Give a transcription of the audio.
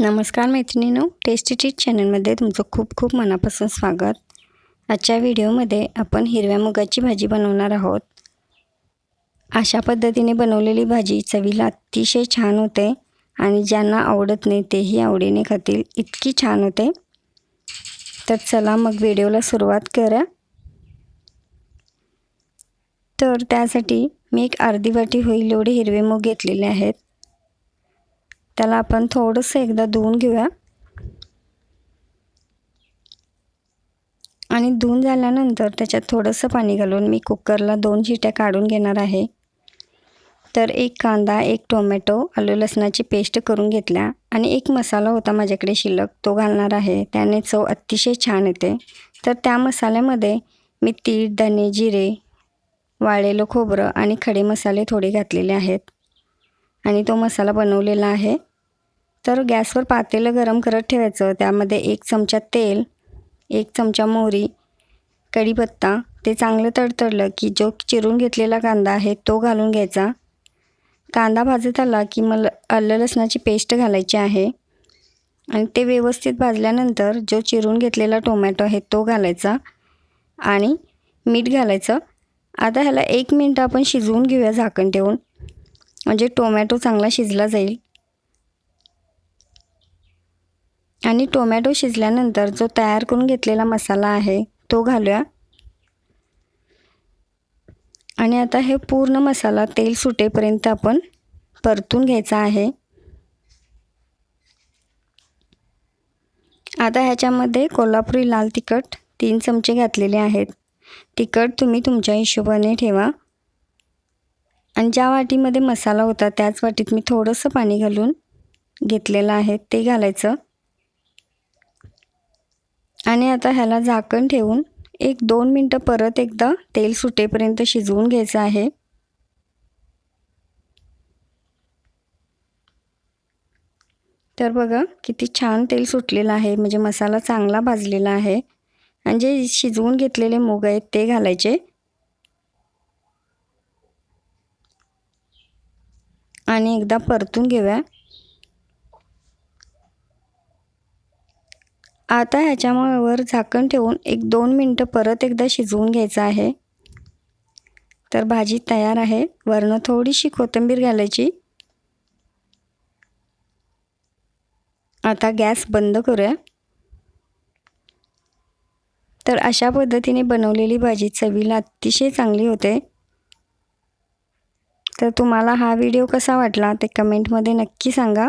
नमस्कार मैत्रिणीनो tasty tit चॅनलमध्ये तुमचं खूप खूप मनापासून स्वागत. आजच्या व्हिडिओमध्ये आपण हिरव्या मुगाची भाजी बनवणार आहोत. अशा पद्धतीने बनवलेली भाजी चवीला अतिशय छान होते आणि ज्यांना आवडत नाही तेही आवडीने खातील इतकी छान होते. तर चला मग व्हिडिओला सुरुवात करा तर त्यासाठी मी एक अर्धी वाटी होईल एवढे हिरवे मूग घेतलेले आहेत. त्याला आपण थोडंसं एकदा धुवून घेऊया. आणि धुवून झाल्यानंतर त्याच्यात थोडंसं पाणी घालून मी कुकरला दोन शिट्या काढून घेणार आहे. तर एक कांदा एक टोमॅटो आलू लसणाची पेस्ट करून घेतल्या आणि एक मसाला होता माझ्याकडे शिल्लक तो घालणार आहे. त्याने चव अतिशय छान येते. तर त्या मसाल्यामध्ये मी तीळ धने जिरे वाळलेलं खोबरं आणि खडे मसाले थोडे घातलेले आहेत. आणि तो मसाला बनवलेला आहे. तर गॅसवर पातेलं गरम करत ठेवायचं. त्यामध्ये एक चमचा तेल एक चमचा मोहरी कढीपत्ता. ते चांगलं तडतडलं की जो चिरून घेतलेला कांदा आहे तो घालून घ्यायचा. कांदा भाजत आला की मला आलं लसणाची पेस्ट घालायची आहे. आणि ते व्यवस्थित भाजल्यानंतर जो चिरून घेतलेला टोमॅटो आहे तो घालायचा आणि मीठ घालायचं. आता ह्याला एक मिनटं आपण शिजवून घेऊया झाकण ठेवून. म्हणजे टोमॅटो चांगला शिजला जाईल. आणि टोमॅटो शिजल्यानंतर जो तयार करून घेतलेला मसाला आहे तो घालूया. आणि आता हे पूर्ण मसाला तेल सुटेपर्यंत आपण परतून घ्यायचा आहे. आता ह्याच्यामध्ये कोल्हापुरी लाल तिखट तीन चमचे घातलेले आहेत. तिखट तुम्ही तुमच्या हिशोबाने ठेवा. आणि ज्या वाटीमध्ये मसाला होता त्याच वाटीत मी थोडंसं पाणी घालून घेतलेलं आहे ते घालायचं. आणि आता ह्याला झाकण ठेवून एक दोन मिनटं परत एकदा तेल सुटेपर्यंत शिजवून घ्यायचं आहे. तर बघा किती छान तेल सुटलेलं आहे. म्हणजे मसाला चांगला भाजलेला आहे. आणि जे शिजवून घेतलेले मूग आहेत ते घालायचे. आणि एकदा परतून घेऊया. आता ह्याच्यावर झाकण ठेवून एक दोन मिनटं परत एकदा शिजवून घ्यायचं आहे. तर भाजी तयार आहे. वरनं थोडीशी कोथिंबीर घालायची. आता गॅस बंद करूया. तर अशा पद्धतीने बनवलेली भाजी चवीला अतिशय चांगली होते. तर तुम्हाला हा व्हिडिओ कसा वाटला ते कमेंटमध्ये नक्की सांगा.